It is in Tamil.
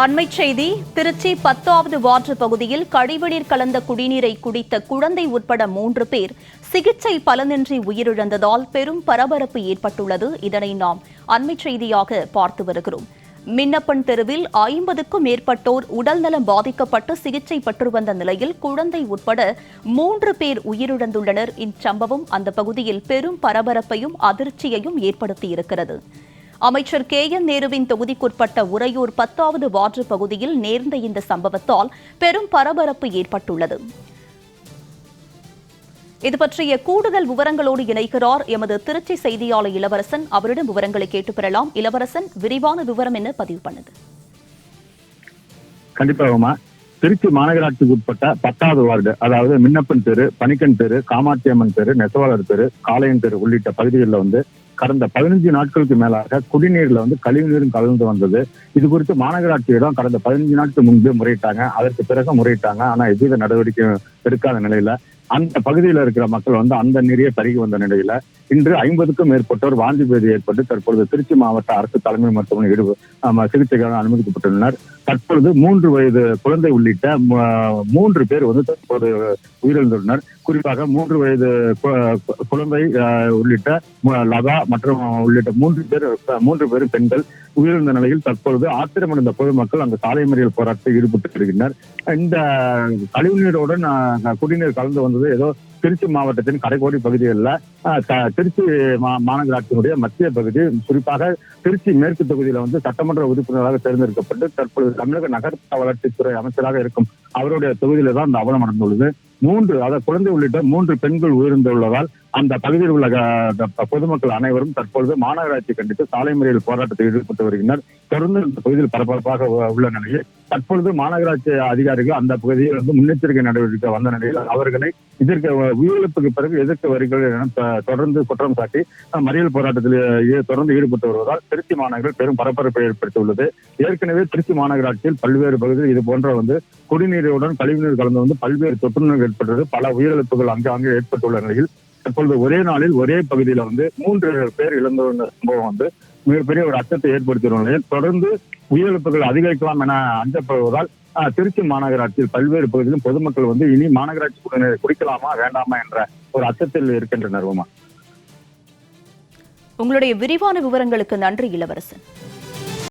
அண்மை செய்தி திருச்சி பத்தாவது வார்டு பகுதியில் கழிவுநீர் கலந்த குடிநீரை குடித்த குழந்தை உட்பட மூன்று பேர் சிகிச்சை பலனின்றி உயிரிழந்ததால் பெரும் பரபரப்பு ஏற்பட்டுள்ளது. இதனை நாம் அண்மை செய்தியாக பார்த்து வருகிறோம். மின்னப்பன் தெருவில் ஐம்பதுக்கும் மேற்பட்டோர் உடல்நலம் பாதிக்கப்பட்டு சிகிச்சை பெற்று வந்த நிலையில் குழந்தை உட்பட மூன்று பேர் உயிரிழந்துள்ளனர். இச்சம்பவம் அந்த பகுதியில் பெரும் பரபரப்பையும் அதிர்ச்சியையும் ஏற்படுத்தியிருக்கிறது. அமைச்சர் கே என் நேருவின் தொகுதிக்குட்பட்ட உறையூர் பத்தாவது வார்டு பகுதியில் நேர்ந்த இந்த சம்பவத்தால் பெரும் பரபரப்பு ஏற்பட்டுள்ளது. இது பற்றிய கூடுதல் விவரங்களோடு இணைகிறார் எமது திருச்சி செய்தியாளர் இளவரசன். அவரிடம் விவரங்களை கேட்டு பெறலாம். இளவரசன் விரிவான விவரம் என்ன பதிவு பண்ணுது? கண்டிப்பாகமா திருச்சி மாநகராட்சிக்கு உட்பட்ட பத்தாவது வார்டு அதாவது மின்னப்பன் தெரு பனிக்கன் தெரு காமாட்சியம்மன் தெரு நெசவாளர் தெரு காளையன் தெரு உள்ளிட்ட பகுதிகளில் வந்து கடந்த பதினஞ்சு நாட்களுக்கு மேலாக குடிநீர்ல வந்து கழிவுநீரும் கலந்து வந்தது. இது குறித்து மாநகராட்சியிடம் கடந்த பதினஞ்சு நாட்கள் முன்பு முறையிட்டாங்க. அதற்கு பிறகு முறையிட்டாங்க. ஆனா எவ்வித நடவடிக்கையும் எடுக்காத நிலையில அந்த பகுதியில இருக்கிற மக்கள் வந்து அந்த நீரையே பருகி வந்த நிலையில இன்று ஐம்பதுக்கும் மேற்பட்டோர் வாந்தி பேதி ஏற்பட்டு தற்பொழுது திருச்சி மாவட்ட அரசு தலைமை மருத்துவமனை சிகிச்சைக்காக அனுமதிக்கப்பட்டுள்ளனர். தற்பொழுது மூன்று வயது குழந்தை உள்ளிட்ட மூன்று பேர் வந்து தற்போது உயிரிழந்துள்ளனர். குறிப்பாக மூன்று வயது குழந்தை அஹ், உள்ளிட்ட லதா மற்றும் உள்ளிட்ட மூன்று பேர் மூன்று பேர் பெண்கள் உயிரிழந்த நிலையில் தற்பொழுது ஆத்திரமடைந்த பொதுமக்கள் அந்த சாலை மறியல் போராட்டத்தில் ஈடுபட்டு வருகின்றனர். இந்த கழிவுநீருடன் குடிநீர் கலந்து வந்தது ஏதோ திருச்சி மாவட்டத்தின் கடைக்கோடி பகுதிகளில் திருச்சி மா- மாநகராட்சியினுடைய மத்திய பகுதி குறிப்பாக திருச்சி மேற்கு தொகுதியில வந்து சட்டமன்ற உறுப்பினராக தேர்ந்தெடுக்கப்பட்டு தற்பொழுது தமிழக நகர்ப்புற வளர்ச்சித்துறை அமைச்சராக இருக்கும். அவருடைய தொகுதியில தான் இந்த அவலம் நடந்துள்ளது. மூன்று அதாவது குழந்தை உள்ளிட்ட மூன்று பெண்கள் உயிர்ந்துள்ளதால் அந்த பகுதியில் உள்ள பொதுமக்கள் அனைவரும் தற்பொழுது மாநகராட்சி கண்டித்து சாலை முறையில் போராட்டத்தில் ஈடுபட்டு வருகின்றனர். தொடர்ந்து இந்த பகுதியில் பரபரப்பாக உள்ள நிலையில் தற்பொழுது மாநகராட்சி அதிகாரிகள் அந்த பகுதியில் வந்து முன்னெச்சரிக்கை நடவடிக்கை வந்த நிலையில் அவர்களை இதற்கு உயிரிழப்புக்கு பிறகு எதிர்த்து வருகிறது என தொடர்ந்து குற்றம் சாட்டி மறியல் போராட்டத்தில் தொடர்ந்து ஈடுபட்டு வருவதால் திருச்சி மாநகரில் பெரும் பரபரப்பை ஏற்படுத்தியுள்ளது. ஏற்கனவே திருச்சி மாநகராட்சியில் பல்வேறு பகுதியில் இது போன்ற வந்து குடிநீருடன் கழிவுநீர் கலந்து வந்து பல்வேறு தொற்று நோய்கள் ஏற்பட்டது. பல உயிரிழப்புகள் அங்கே ஏற்பட்டுள்ள நிலையில் தற்பொழுது ஒரே நாளில் ஒரே பகுதியில வந்து மூன்று பேர் இழந்த சம்பவம் வந்து மிகப்பெரிய ஒரு அச்சத்தை ஏற்படுத்தியுள்ள நிலையில் தொடர்ந்து உயிரிழப்புகள் அதிகரிக்கலாம் என அஞ்சப்படுவதால் திருச்சி மாநகராட்சியில் பல்வேறு பகுதிகளிலும் பொதுமக்கள் வந்து இனி மாநகராட்சி குடிநீரை குடிக்கலாமா வேண்டாமா என்ற ஒரு அச்சத்தில் இருக்கின்றனர் உமா. உங்களுடைய விரிவான விவரங்களுக்கு நன்றி இளவரசன்.